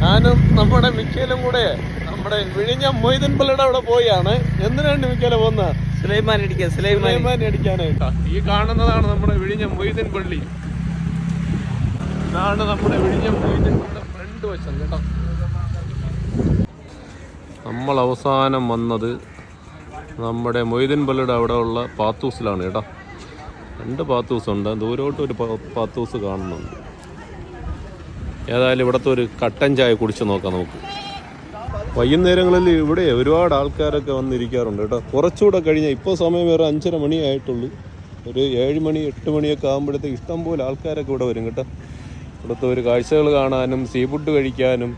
ഞാനും നമ്മുടെ മിക്കയിലും കൂടെ നമ്മുടെ വിഴിഞ്ഞ മൊയ്തീൻ പള്ളിയുടെ അവിടെ പോയാണ്. എന്തിനാണ് മിക്കല പോകുന്നത് സുലൈമാൻ അടിക്കാൻ സുലൈമാൻ അടിക്കാനായിട്ടാ. ഈ കാണുന്നതാണ് നമ്മുടെ വിഴിഞ്ഞ മൊയ്തീൻ പള്ളി. ഇതാണ് നമ്മുടെ വിഴിഞ്ഞ മൊയ്തൻ പള്ളിയുടെ ഫ്രണ്ട് വശം കേട്ടോ. നമ്മൾ അവസാനം വന്നത് നമ്മുടെ മൊയ്തീൻ പള്ളിയുടെ അവിടെ ഉള്ള പാത്തൂസിലാണ് കേട്ടോ. രണ്ട് പാത്തൂസ് ഉണ്ട് ദൂരോട്ട് ഒരു പാത്തൂസ് കാണുന്നുണ്ട്. ഏതായാലും ഇവിടുത്തെ ഒരു കട്ടൻ ചായ കുടിച്ച് നോക്കാം നമുക്ക്. വൈകുന്നേരങ്ങളിൽ ഇവിടെ ഒരുപാട് ആൾക്കാരൊക്കെ വന്നിരിക്കാറുണ്ട് കേട്ടോ. കുറച്ചുകൂടെ കഴിഞ്ഞാൽ ഇപ്പോൾ സമയം വേറെ അഞ്ചര മണിയായിട്ടുള്ളൂ ഒരു ഏഴ് മണി എട്ട് മണിയൊക്കെ ആകുമ്പോഴത്തേക്ക് ഇഷ്ടംപോലെ ആൾക്കാരൊക്കെ ഇവിടെ വരും കേട്ടോ. ഇവിടുത്തെ ഒരു കാഴ്ചകൾ കാണാനും സീ ഫുഡ് കഴിക്കാനും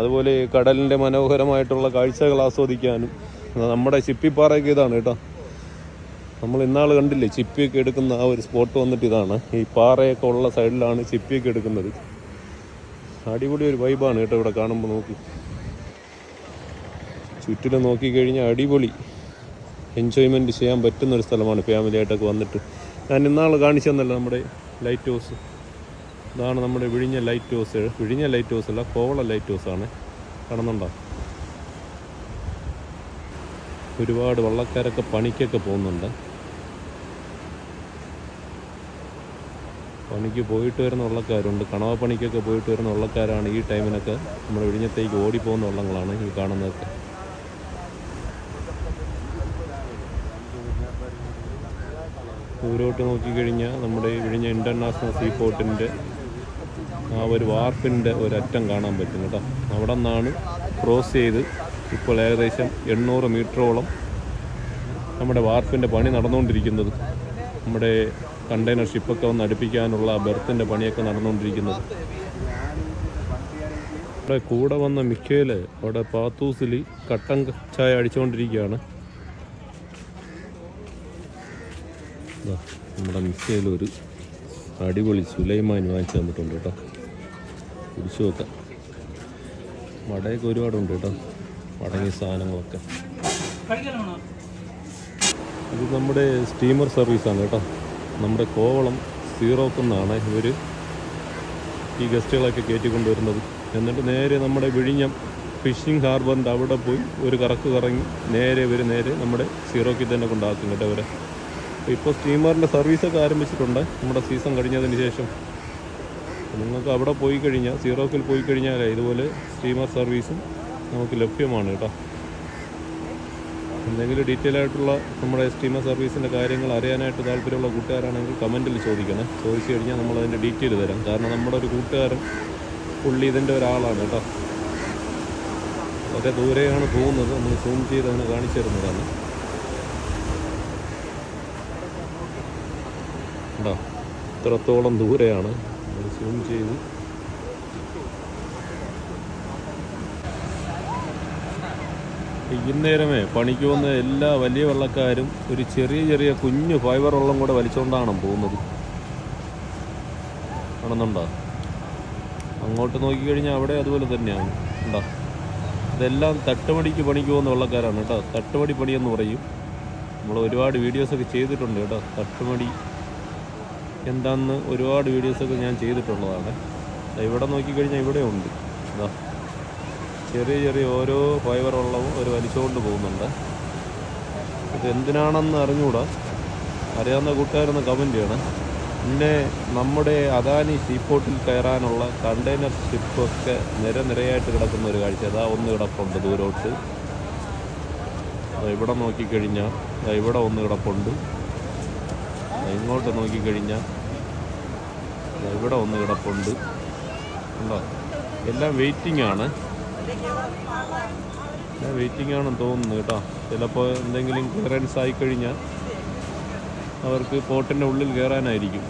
അതുപോലെ കടലിന്റെ മനോഹരമായിട്ടുള്ള കാഴ്ചകൾ ആസ്വദിക്കാനും. നമ്മുടെ ചിപ്പിപ്പാറയൊക്കെ ഇതാണ് കേട്ടോ. നമ്മൾ ഇന്നാൾ കണ്ടില്ലേ ചിപ്പിയൊക്കെ എടുക്കുന്ന ആ ഒരു സ്പോട്ട് വന്നിട്ട് ഇതാണ്. ഈ പാറയൊക്കെ ഉള്ള സൈഡിലാണ് ചിപ്പിയൊക്കെ എടുക്കുന്നത്. അടിപൊളി ഒരു വൈബാണ് കേട്ടോ ഇവിടെ കാണുമ്പോൾ നോക്കി. ചുറ്റിലും നോക്കിക്കഴിഞ്ഞാൽ അടിപൊളി. എൻജോയ്മെന്റ് ചെയ്യാൻ പറ്റുന്ന ഒരു സ്ഥലമാണ് ഫാമിലി ആയിട്ടൊക്കെ വന്നിട്ട്. ഞാൻ ഇന്നാൾ കാണിച്ചു തന്നല്ലോ നമ്മുടെ ലൈറ്റ് ഹൗസ് ഇതാണ് നമ്മുടെ വിഴിഞ്ഞ ലൈറ്റ് ഹൗസ് വിഴിഞ്ഞ ലൈറ്റ് ഹൗസ് അല്ല കോവള ലൈറ്റ് ഹൗസ് ആണ്. കാണുന്നുണ്ടോ? ഒരുപാട് വള്ളക്കാരൊക്കെ പണിക്കൊക്കെ പോകുന്നുണ്ട്. പണിക്ക് പോയിട്ട് വരുന്ന ഉള്ളക്കാരുണ്ട്. കണവ പണിക്കൊക്കെ പോയിട്ട് വരുന്ന ഉള്ളക്കാരാണ് ഈ ടൈമിനൊക്കെ നമ്മൾ വിഴിഞ്ഞത്തേക്ക് ഓടിപ്പോകുന്ന വള്ളങ്ങളാണ് ഈ കാണുന്നതൊക്കെ. ദൂരോട്ട് നോക്കിക്കഴിഞ്ഞാൽ നമ്മുടെ വിഴിഞ്ഞ ഇന്റർനാഷണൽ സീ പോർട്ടിന്റെ ആ ഒരു വാർപ്പിന്റെ ഒരറ്റം കാണാൻ പറ്റും കേട്ടോ. അവിടെ നിന്നാണ് ക്രോസ് ചെയ്ത് ഇപ്പോൾ ഏകദേശം എണ്ണൂറ് മീറ്ററോളം നമ്മുടെ വാർപ്പിന്റെ പണി നടന്നുകൊണ്ടിരിക്കുന്നത്. നമ്മുടെ കണ്ടെയ്നർ ഷിപ്പൊക്കെ ഒന്ന് അടുപ്പിക്കാനുള്ള ബെർത്തിന്റെ പണിയൊക്കെ നടന്നുകൊണ്ടിരിക്കുന്നത്. അവിടെ കൂടെ വന്ന മിക്കേൽ അവിടെ പാത്തൂസിൽ കട്ടൻ ചായ അടിച്ചുകൊണ്ടിരിക്കുകയാണ്. നമ്മുടെ മിക്കേൽ ഒരു അടിപൊളി സുലൈമാൻ വാങ്ങിച്ചു തന്നിട്ടുണ്ട് കേട്ടോ. കുടിച്ചു നോക്കാം. വടയൊക്കെ ഒരുപാടുണ്ട് കേട്ടോ. വടങ്ങിയ സാധനങ്ങളൊക്കെ. ഇത് നമ്മുടെ സ്റ്റീമർ സർവീസാണ് കേട്ടോ. നമ്മുടെ കോവളം സീറോക്കുന്നാണ് ഇവർ ഈ ഗസ്റ്റുകളൊക്കെ കയറ്റിക്കൊണ്ടുവരുന്നത് എന്നിട്ട് നേരെ നമ്മുടെ വിഴിഞ്ഞം ഫിഷിംഗ് ഹാർബറിന്റെ അവിടെ പോയി ഒരു കറക്ക് കറങ്ങി നേരെ ഇവർ നേരെ നമ്മുടെ സീറോക്കിൽ തന്നെ കൊണ്ടാക്കും കേട്ടോ അവരെ. ഇപ്പോൾ സ്റ്റീമറിന്റെ സർവീസൊക്കെ ആരംഭിച്ചിട്ടുണ്ട്. നമ്മുടെ സീസൺ കഴിഞ്ഞതിന് ശേഷം. നിങ്ങൾക്ക് അവിടെ പോയി കഴിഞ്ഞാൽ സീറോക്കിൽ പോയി കഴിഞ്ഞാൽ ഇതുപോലെ സ്റ്റീമർ സർവീസും നമുക്ക് ലഭ്യമാണ് കേട്ടോ. എന്തെങ്കിലും ഡീറ്റെയിൽ ആയിട്ടുള്ള നമ്മുടെ സ്റ്റീമർ സർവീസിന്റെ കാര്യങ്ങൾ അറിയാനായിട്ട് താല്പര്യമുള്ള കൂട്ടുകാരാണെങ്കിൽ കമന്റിൽ ചോദിക്കണം. ചോദിച്ചു കഴിഞ്ഞാൽ നമ്മൾ അതിന്റെ ഡീറ്റെയിൽ തരാം. കാരണം നമ്മുടെ ഒരു കൂട്ടുകാരൻ പുള്ളി ഇതിന്റെ ഒരാളാണ് കേട്ടോ. ഒക്കെ ദൂരെയാണ് പോകുന്നത്. നമ്മൾ സൂം ചെയ്ത് അതിന് കാണിച്ചു തരുന്നതാണ്. കേട്ടോ ഇത്രത്തോളം ദൂരെയാണ്. സൂം ചെയ്ത് വൈകുന്നേരമേ പണിക്ക് വന്ന എല്ലാ വലിയ വെള്ളക്കാരും ഒരു ചെറിയ ചെറിയ കുഞ്ഞു ഫൈബർ വെള്ളം കൂടെ വലിച്ചുകൊണ്ടാണ് പോകുന്നത്. കാണുന്നുണ്ടോ? അങ്ങോട്ട് നോക്കിക്കഴിഞ്ഞാൽ അവിടെ അതുപോലെ തന്നെയാണ്. ഉണ്ടോ ഇതെല്ലാം തട്ടുപടിക്ക് പണിക്ക് പോകുന്ന വെള്ളക്കാരാണ് കേട്ടോ. തട്ടുപടി പണിയെന്ന് പറയും. നമ്മൾ ഒരുപാട് വീഡിയോസൊക്കെ ചെയ്തിട്ടുണ്ട് കേട്ടോ. തട്ടുപടി എന്താണെന്ന് ഒരുപാട് വീഡിയോസൊക്കെ ഞാൻ ചെയ്തിട്ടുള്ളതാണ്. ഇവിടെ നോക്കിക്കഴിഞ്ഞാൽ ഇവിടെ ഉണ്ട്. ഇതാ ചെറിയ ചെറിയ ഓരോ ഫൈബർ വെള്ളവും അവർ വലിച്ചുകൊണ്ട് പോകുന്നുണ്ട്. ഇതെന്തിനാണെന്ന് അറിഞ്ഞുകൂടാ അറിയാവുന്ന കൂട്ടുകാരൊന്ന് കമന്റ് ചെയ്യണം. പിന്നെ നമ്മുടെ അദാനി സീപോർട്ടിൽ കയറാനുള്ള കണ്ടെയ്നർ ഷിപ്പൊക്കെ നിരനിരയായിട്ട് കിടക്കുന്ന ഒരു കാഴ്ച. അതാ ഒന്ന് കിടപ്പുണ്ട് ദൂരോട്ട്. ഇവിടെ നോക്കിക്കഴിഞ്ഞാൽ ഇവിടെ ഒന്ന് കിടപ്പുണ്ട്. ഇങ്ങോട്ട് നോക്കിക്കഴിഞ്ഞാൽ ഇവിടെ ഒന്ന് കിടപ്പുണ്ട്. എല്ലാം വെയിറ്റിംഗ് ആണ്. വെയിറ്റിംഗ് ആണെന്ന് തോന്നുന്നു കേട്ടോ. ചിലപ്പോൾ എന്തെങ്കിലും ക്ലിയറൻസ് ആയിക്കഴിഞ്ഞാൽ അവർക്ക് പോട്ടിന്റെ ഉള്ളിൽ കയറാനായിരിക്കും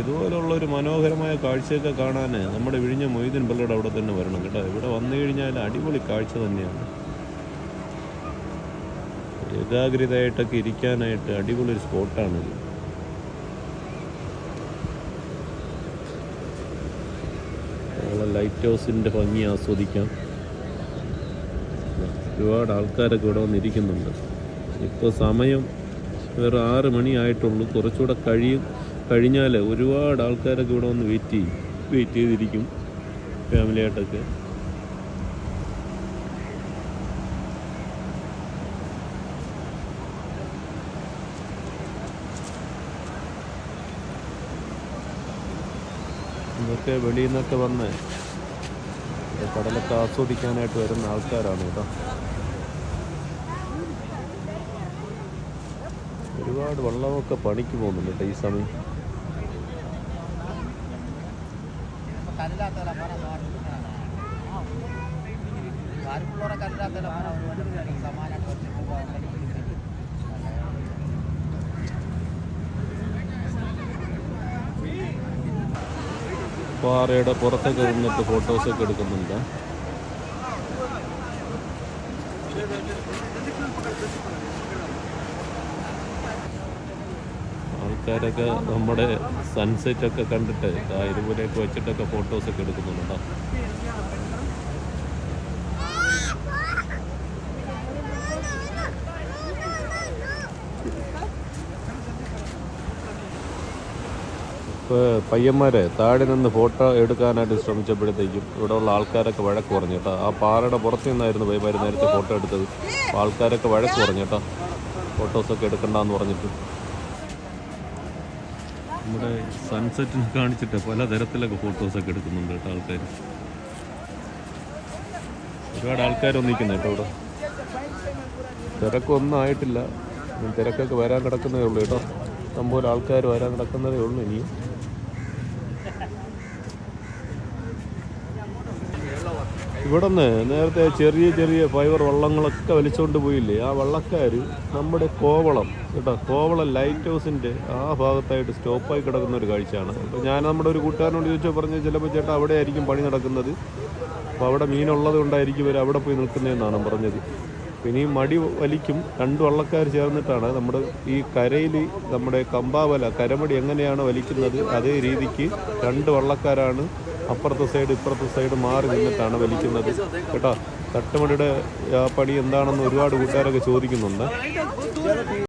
ഇതുപോലുള്ള ഒരു മനോഹരമായ കാഴ്ചയൊക്കെ കാണാൻ നമ്മുടെ വിഴിഞ്ഞ മൊയ്തീൻ പള്ളിയുടെ അവിടെ തന്നെ വരണം കേട്ടോ. ഇവിടെ വന്നു കഴിഞ്ഞാൽ അടിപൊളി കാഴ്ച തന്നെയാണ്. ഏകാഗ്രതയായിട്ടൊക്കെ ഇരിക്കാനായിട്ട് അടിപൊളി ഒരു സ്പോട്ടാണിത് ലൈറ്റ് ഹൗസിന്റെ ഭംഗി ആസ്വദിക്കാം. ഒരുപാട് ആൾക്കാരൊക്കെ ഇവിടെ വന്നിരിക്കുന്നുണ്ട്. ഇപ്പോൾ സമയം വേറെ ആറ് മണിയായിട്ടുള്ളൂ കുറച്ചുകൂടെ കഴിയും. കഴിഞ്ഞാൽ ഒരുപാട് ആൾക്കാരൊക്കെ ഇവിടെ വന്ന് വെയിറ്റ് ചെയ്യും. വെയിറ്റ് ചെയ്തിരിക്കും. ഫാമിലി ഇതൊക്കെ വെളിയിൽ നിന്നൊക്കെ വന്ന് കടലൊക്കെ ആസ്വദിക്കാനായിട്ട് വരുന്ന ആൾക്കാരാണ് കേട്ടോ. ഒരുപാട് വള്ളമൊക്കെ പണിക്ക് പോകുന്നുണ്ട് കേട്ടോ ഈ സമയം. കല്ലില്ലാത്തല്ല പാറയുടെ പുറത്തൊക്കെ നിന്നിട്ട് ഫോട്ടോസൊക്കെ എടുക്കുന്നുണ്ട്. ആൾക്കാരൊക്കെ നമ്മുടെ സൺസെറ്റ് ഒക്കെ കണ്ടിട്ട് ആ ഇതുപോലെയൊക്കെ വെച്ചിട്ടൊക്കെ ഫോട്ടോസൊക്കെ എടുക്കുന്നുണ്ട് ഇപ്പോൾ പയ്യന്മാരെ താഴെ നിന്ന് ഫോട്ടോ എടുക്കാനായിട്ട് ശ്രമിച്ചപ്പോഴത്തേക്കും ഇവിടെയുള്ള ആൾക്കാരൊക്കെ വഴക്ക് പറഞ്ഞു കേട്ടോ. ആ പാറയുടെ പുറത്ത് നിന്നായിരുന്നു പയ്യന്മാർ നേരത്തെ ഫോട്ടോ എടുത്തത്. അപ്പോൾ ആൾക്കാരൊക്കെ വഴക്ക് പറഞ്ഞു കേട്ടോ. ഫോട്ടോസൊക്കെ എടുക്കണ്ടെന്ന് പറഞ്ഞിട്ട്. നമ്മുടെ സൺസെറ്റിനെ കാണിച്ചിട്ട് പലതരത്തിലൊക്കെ ഫോട്ടോസൊക്കെ എടുക്കുന്നുണ്ട് കേട്ടോ ആൾക്കാർ ഒരുപാട് ആൾക്കാരൊന്നും ഒന്നിക്കുന്നു കേട്ടോ ഇവിടെ. തിരക്കൊന്നും ആയിട്ടില്ല. തിരക്കൊക്കെ വരാൻ കിടക്കുന്നതേ ഉള്ളൂ കേട്ടോ. ഇഷ്ടംപോലെ ആൾക്കാർ വരാൻ കിടക്കുന്നതേ ഉള്ളൂ ഇനിയും. ഇവിടെ നിന്ന് നേരത്തെ ചെറിയ ചെറിയ ഫൈബർ വള്ളങ്ങളൊക്കെ വലിച്ചുകൊണ്ട് പോയില്ലേ? ആ വള്ളക്കാർ നമ്മുടെ കോവളം കേട്ടോ കോവളം ലൈറ്റ് ഹൗസിന്റെ ആ ഭാഗത്തായിട്ട് സ്റ്റോപ്പായി കിടക്കുന്ന ഒരു കാഴ്ചയാണ്. അപ്പോൾ ഞാൻ നമ്മുടെ ഒരു കൂട്ടുകാരനോട് ചോദിച്ചാൽ പറഞ്ഞു ചിലപ്പോൾ ചേട്ടാ അവിടെ ആയിരിക്കും പണി നടക്കുന്നത്. അപ്പോൾ അവിടെ മീനുള്ളത് കൊണ്ടായിരിക്കും ഇവർ അവിടെ പോയി നിൽക്കുന്നതെന്നാണ് പറഞ്ഞത്. ഈ മടി വലിക്കും രണ്ട് വള്ളക്കാർ ചേർന്നിട്ടാണ് നമ്മുടെ ഈ കരയിൽ നമ്മുടെ കമ്പാവല കരമടി എങ്ങനെയാണ് വലിക്കുന്നത് അതേ രീതിക്ക് രണ്ട് വള്ളക്കാരാണ് അപ്പുറത്തെ സൈഡ് ഇപ്പുറത്തെ സൈഡ് മാറി നിന്നിട്ടാണ് വലിക്കുന്നത്. കേട്ടോ? തട്ടുമണിയുടെ ആ പണി എന്താണെന്ന് ഒരുപാട് കൂട്ടുകാരൊക്കെ ചോദിക്കുന്നുണ്ട്.